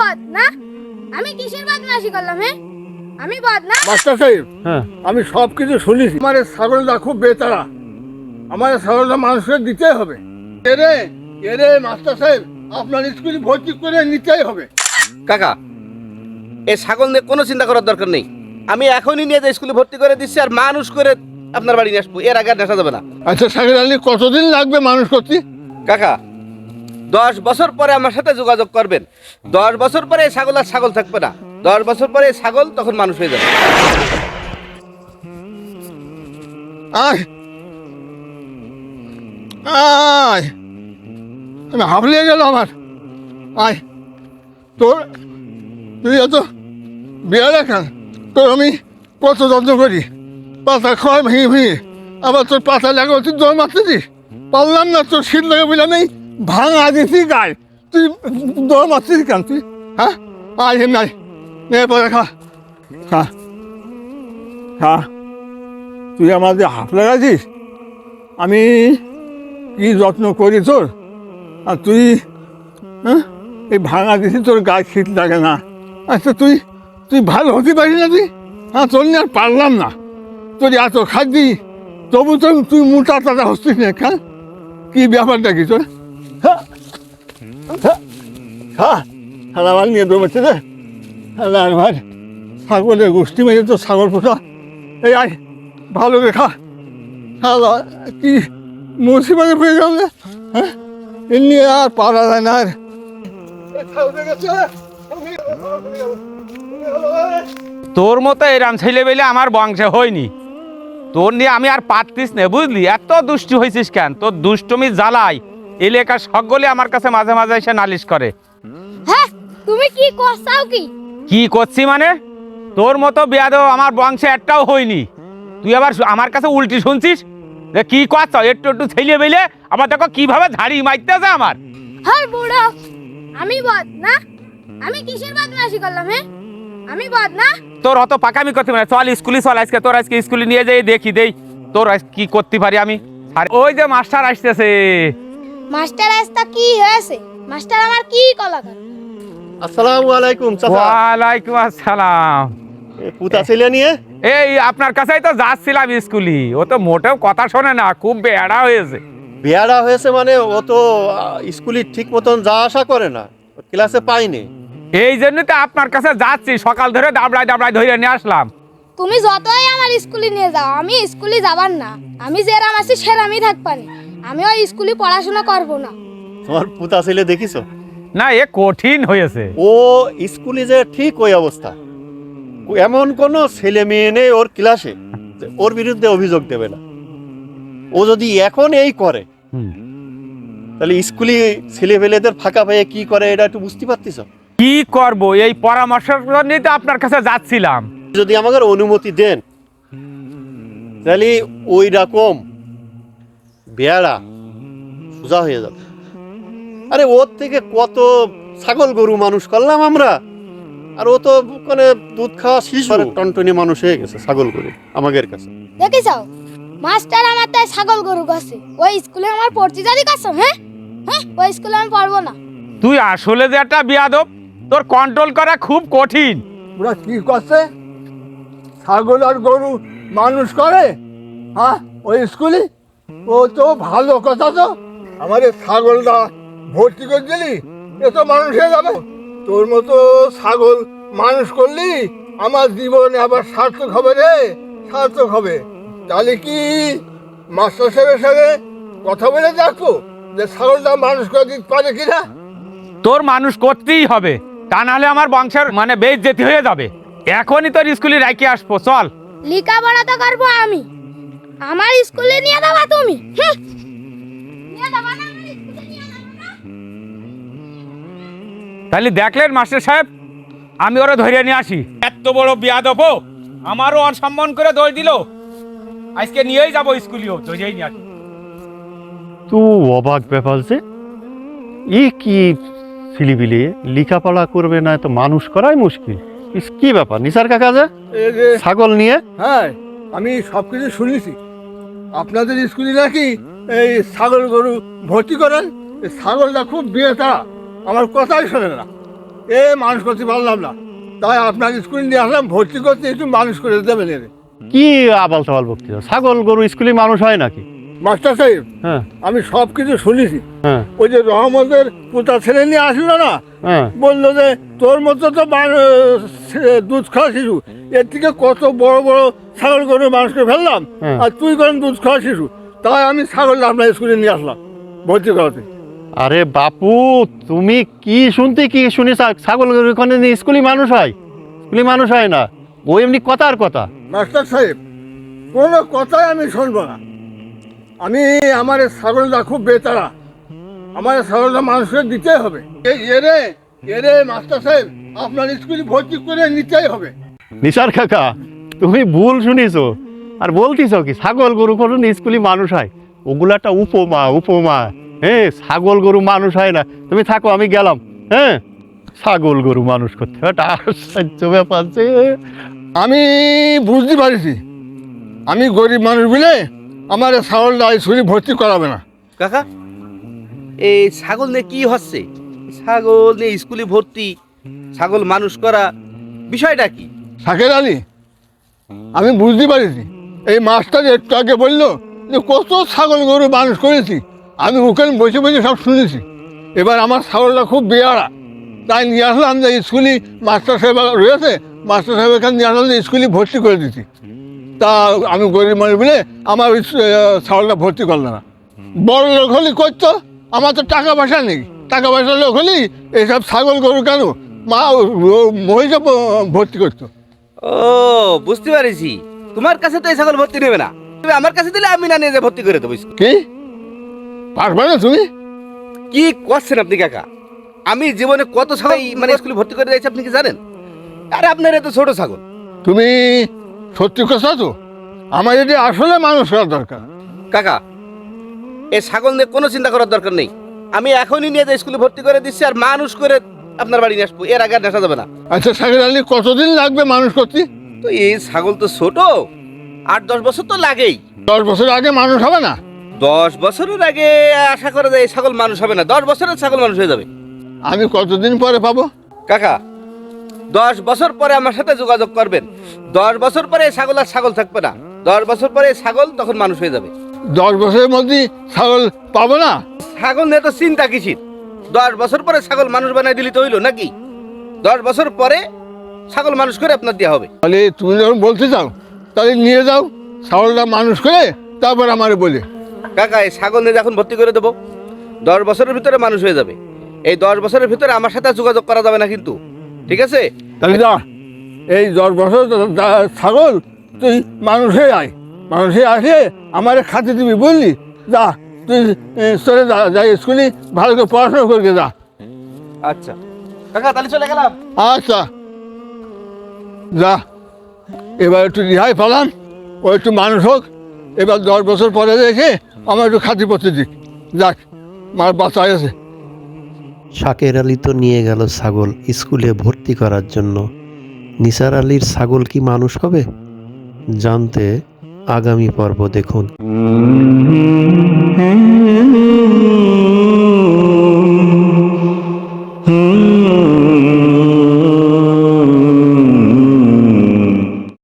বদ না? আমি কিসের বদমাশি করলাম হ্যাঁ আমি বদ না? মাস্টার সাহেব হ্যাঁ। আমি সব কিছু শুনেছি। আমার ছাগলটা খুব বেতারা। আমার ছাগলটা মানুষকে দিতেই হবে। এরে এরে মাস্টার সাহেব আপনার স্কুলে ভর্তি করে নিতেই হবে। কাকা এই ছাগল নিয়ে কোনো চিন্তা করার দরকার নেই। আমি এখনই নিয়ে যাই স্কুলে ভর্তি করে দিচ্ছি আর মানুষ করে আপনার বাড়ি নিয়ে আসব। এর আগে আর দেখা যাবে না। আচ্ছা সাকির আলী কতদিন লাগবে মানুষ করতে? কাকা দশ বছর পরে আমার সাথে যোগাযোগ করবেন। দশ বছর পরে ছাগল আর ছাগল থাকবে না। দশ বছর পরে ছাগল তখন মানুষ হয়ে যাবে। আয়। আয়। আমি হাফলিয়ে গেল আমার। আয়। তোর তুই এত বিয়ে দেখান তোর আমি কত যত্ন করি? পাতা খাওয়াই ভেঙে ভেঙে। আবার তোর পাতা লাগা তুই দৌড় মারতে দিস পারলাম না, তোর শীত লাগে বলে নেই। ভাঙা দিছি গায়ে তুই দৌড় মারছিস কেন তুই? হ্যাঁ? আয় নাই নে পরে খা। খা। খা। তুই আমার যে হাফ লাগাছিস আমি কি যত্ন করি তোর? আর তুই হ্যাঁ? এই ভাঙা দিছি তোর গায়ে শীত লাগে না। আচ্ছা তুই তুই ভালো হতে পারিস না তুই? হ্যাঁ তোর আর পারলাম না। তোর এত খাদ্যি, তবু তো তুই মোটা তাজা হচ্ছিস না হ্যাঁ কি ব্যাপারটা কি তোর? হ্যাঁ হ্যাঁ হ্যাঁ আমার নিয়ে দৌড়াচ্ছে রে আর ভাই ছাগলের গোষ্ঠী মেরে তো ছাগল পোষা। এই আয়, ভালো করে খা। খাওয়া কি মুন্সিপালে পেয়ে রে? হ্যাঁ এ নিয়ে আর পারা যায় না তোর মতো এরাম ছেলে বেলে আমার বংশে হয়নি। তোর নিয়ে আমি আর পারতিস না, বুঝলি? এত দুষ্টু হয়েছিস কেন? তোর দুষ্টুমি জ্বালাই। এলাকার সকলে আমার কাছে মাঝে মাঝে এসে নালিশ করে। হ্যাঁ তুমি কি করছাও কি? কি করছি মানে? তোর মতো বেয়াদ আমার বংশে একটাও হয়নি তুই আবার আমার কাছে উল্টি শুনছিস? যে কি করছ? একটু একটু ছেলে বেলে আবার দেখো কীভাবে মারতেছে আমার। হর বুড়ো। আমি বদ না? আমি কিসের বদমাশি করলাম হ্যাঁ? আমি বদ না? তোর অত পাকামি করতে পারে চল স্কুলে চল আজকে তোর আজকে স্কুলে নিয়ে যাই দেখি দেই। তোর আজ কি করতে পারি আমি? আর ওই যে মাস্টার আসতেছে। মাস্টার আজটা কি হয়েছে? মাস্টার আমার কি কলাকার আসসালামু আলাইকুম চাচা। ওয়ালাইকুম আসসালাম। পুতা ছেলে নিয়ে? এই আপনার কাছেই তো যাচ্ছিলাম স্কুলে। ও তো মোটেও কথা শোনে না খুব বেড়া হয়েছে। বিয়ারা হয়েছে মানে ও তো স্কুলে ঠিক মতন যা আশা করে না। ক্লাসে পাইনি। এই জন্য তো আপনার কাছে যাচ্ছি সকাল ধরে দাবড়ায় দাবড়ায় ধরে নিয়ে আসলাম। তুমি যতই আমার স্কুলে নিয়ে যাও আমি স্কুলে যাবার না। আমি যেরাম আছি সেরামই থাকবানি। আমি ওই স্কুলে পড়াশোনা করব না। তোমার পুতা ছেলে দেখিছো? না এ কঠিন হয়েছে। ও স্কুলে যে ঠিক ওই অবস্থা। এমন কোনো ছেলে মেয়ে নেই ওর ক্লাসে ওর বিরুদ্ধে অভিযোগ দেবে না। ও যদি এখন এই করে তাহলে স্কুলে ছেলে পেলেদের ফাঁকা পেয়ে কি করে এটা একটু বুঝতে পারতিস কি করব? এই পরামর্শ নিয়ে তো আপনার কাছে যাচ্ছিলাম। যদি আমাকে অনুমতি দেন তাহলে ওই রকম বেড়া সোজা হয়ে যাবে। আরে ওর থেকে কত ছাগল গরু মানুষ করলাম আমরা। আর ও তো মানে দুধ খাওয়া শিশু। টনটনি মানুষ হয়ে গেছে ছাগল গরু আমাদের কাছে। দেখিস মাস্টার আমার তাই ছাগল গরু গাছে ওই স্কুলে আমার পড়তে যাদি কাছে হ্যাঁ? হ্যাঁ ওই স্কুলে আমি পড়ব না। তুই আসলে যে একটা বিয়াদব তোর কন্ট্রোল করা খুব কঠিন। ওরা কি করছে ছাগল আর গরু মানুষ করে? হ্যাঁ ওই স্কুলে? ও তো ভালো কথা তো। আমার এই ছাগলটা ভর্তি করে দিলি এ তো মানুষ হয়ে যাবে। তোর মতো ছাগল মানুষ করলি আমার জীবনে আবার সার্থক হবে রে সার্থক হবে। তাহলে কি মাস্টার সাহেবের সঙ্গে কথা বলে দেখো যে ছাগলটা মানুষ করে দিতে পারে কিনা? তোর মানুষ করতেই হবে তা নাহলে আমার বংশের মানে বেশ যেতে হয়ে যাবে। এখনই তোর স্কুলে রাখি আসব চল। লেখাপড়া তো করব আমি। আমার স্কুলে নিয়ে যাবা তুমি। তাহলে দেখলেন মাস্টার সাহেব আমি ওরা ধরে নিয়ে আসি। এত বড় বিয়াদব ও, আমারও অসম্মান করে দই দিল। আজকে নিয়েই যাব স্কুলেও ধরেই নিয়ে আসি। তো অবাক ব্যাপার যে ই কি ছিলিবিলি লেখাপড়া করবে না তো মানুষ করাই মুশকিল। ইস, কি ব্যাপার নিসার কাকা যে এই যে ছাগল নিয়ে? হ্যাঁ আমি সব কিছু শুনেছি। আপনাদের স্কুলে নাকি এই ছাগল গরু ভর্তি করেন? এই ছাগলটা খুব বিয়েটা আমার কথাই শোনে না। এ মানুষ করতে পারলাম না। তাই আপনার স্কুলে নিয়ে আসলাম ভর্তি করতে একটু মানুষ করে দেবেন এর কি আবাল তাবাল বক্তৃতা ছাগল গরু স্কুলে মানুষ হয় নাকি? মাস্টার সাহেব হ্যাঁ। আমি সব কিছু শুনেছি। হ্যাঁ। ওই যে রহমতের পুতা ছেলে নিয়ে আসলো না? হ্যাঁ। বলল যে তোর মতো তো দুধ খাওয়া শিশু। এর থেকে কত বড় বড় ছাগল করে মানুষকে ফেললাম। হ্যাঁ। আর তুই করেন দুধ খাওয়া শিশু। তাই আমি ছাগল আপনার স্কুলে নিয়ে আসলাম ভর্তি করাতে। আরে বাপু তুমি কি শুনতে কি শুনি ছাগল ওখানে স্কুলে মানুষ হয়? স্কুলে মানুষ হয় না। ও এমনি কথার কথা। মাস্টার সাহেব কোনো কথাই আমি শুনব না। আমি আমার ছাগলটা খুব বেতারা আমার ছাগলটা মানুষকে দিতেই হবে। এরে এরে মাস্টার সাহেব আপনার স্কুলে ভর্তি করে নিতেই হবে। নিসার কাকা তুমি ভুল শুনিছো। আর বলতিছ কি ছাগল গরু কোনো স্কুলে মানুষ হয়। ওগুলো একটা উপমা উপমা। হ্যাঁ ছাগল গরু মানুষ হয় না। তুমি থাকো আমি গেলাম। হ্যাঁ ছাগল গরু মানুষ করতে একটা আশ্চর্য ব্যাপার যে। আমি বুঝতে পারিছি। আমি গরিব মানুষ বলে আমার এই ছাগলটা স্কুলে ভর্তি করাবে না। কাকা এই ছাগল নিয়ে কি হচ্ছে? ছাগল নিয়ে স্কুলে ভর্তি ছাগল মানুষ করা বিষয়টা কি? শাকের আলী আমি বুঝতে পারিছি। এই মাস্টার একটু আগে বলল যে কত ছাগল গরু মানুষ করেছি। আমি ওখানে বসে বসে সব শুনেছি। এবার আমার ছাগলটা খুব বেয়ারা তাই নিয়ে আসলাম যে স্কুলে মাস্টার সাহেব রয়েছে মাস্টার সাহেব এখানে নিয়ে আসলাম যে স্কুলে ভর্তি করে দিচ্ছি তা আমি গরিব মানুষ বলে আমার ছাগলটা ভর্তি করল না। বড় লোক হলে করতো আমার তো টাকা পয়সা নেই। টাকা পয়সা লোক হলেই এইসব ছাগল গরু কেন? মা মহিষা ভর্তি করতো। ও বুঝতে পারিছি। তোমার কাছে তো এই ছাগল ভর্তি নেবে না। তুমি আমার কাছে দিলে আমি না নিয়ে যে ভর্তি করে দেবো। কি? পারবে না তুমি? কি করছেন আপনি কাকা? আমি জীবনে কত ছাগল মানে স্কুলে ভর্তি করে দিয়েছি আপনি কি জানেন? আর আপনার এত ছোট ছাগল। তুমি সত্যি কথা তো? আমার এটি আসলে মানুষ করা দরকার। কাকা এই ছাগল নিয়ে কোনো চিন্তা করার দরকার নেই। আমি এখনই নিয়ে যাই স্কুলে ভর্তি করে দিচ্ছি আর মানুষ করে আপনার বাড়ি নিয়ে আসব। এর আগে আর দেখা যাবে না। আচ্ছা সাকির আলী কতদিন লাগবে মানুষ করতে? তো এই ছাগল তো ছোট। আট দশ বছর তো লাগেই। দশ বছর আগে মানুষ হবে না? দশ বছরের আগে আশা করা যায় এই ছাগল মানুষ হবে না। দশ বছরের ছাগল মানুষ হয়ে যাবে। আমি কতদিন পরে পাবো? কাকা দশ বছর পরে আমার সাথে যোগাযোগ করবেন। দশ বছর পরে ছাগল আর ছাগল থাকবে না। দশ বছর পরে ছাগল তখন মানুষ হয়ে যাবে। দশ বছরের মধ্যে ছাগল পাবো না? ছাগল নিয়ে তো চিন্তা কিসির? দশ বছর পরে ছাগল মানুষ বানাই দিলি তো হইল নাকি? দশ বছর পরে ছাগল মানুষ করে আপনার দেওয়া হবে। তাহলে তুমি যখন বলতে চাও তাহলে নিয়ে যাও। ছাগলটা মানুষ করে তারপর আমারে বলে। কাকা এই ছাগল নিয়ে এখন ভর্তি করে দেবো। দশ বছরের ভিতরে মানুষ হয়ে যাবে। এই দশ বছরের ভিতরে আমার সাথে যোগাযোগ করা যাবে না কিন্তু। ঠিক আছে? তাহলে যা। এই দশ বছর ছাগল তুই মানুষে আয়। মানুষ মানুষে আসে আমারে খাতে দিবি বুঝলি? যা তুই চলে যা যা স্কুলে ভালো করে পড়াশোনা করবে যা। আচ্ছা। কাকা তাহলে চলে গেলাম। আচ্ছা। যা। এবার একটু রিহাই পেলাম ও একটু মানুষ হোক। এবার দশ বছর পরে দেখে আমার একটু খাতি পড়তে দিক যাক মার বাচ্চা আছে শাকের আলী তো নিয়ে গেল ছাগল স্কুলে ভর্তি করার জন্য নিসার আলীর ছাগল কি মানুষ হবে জানতে আগামী পর্ব দেখুন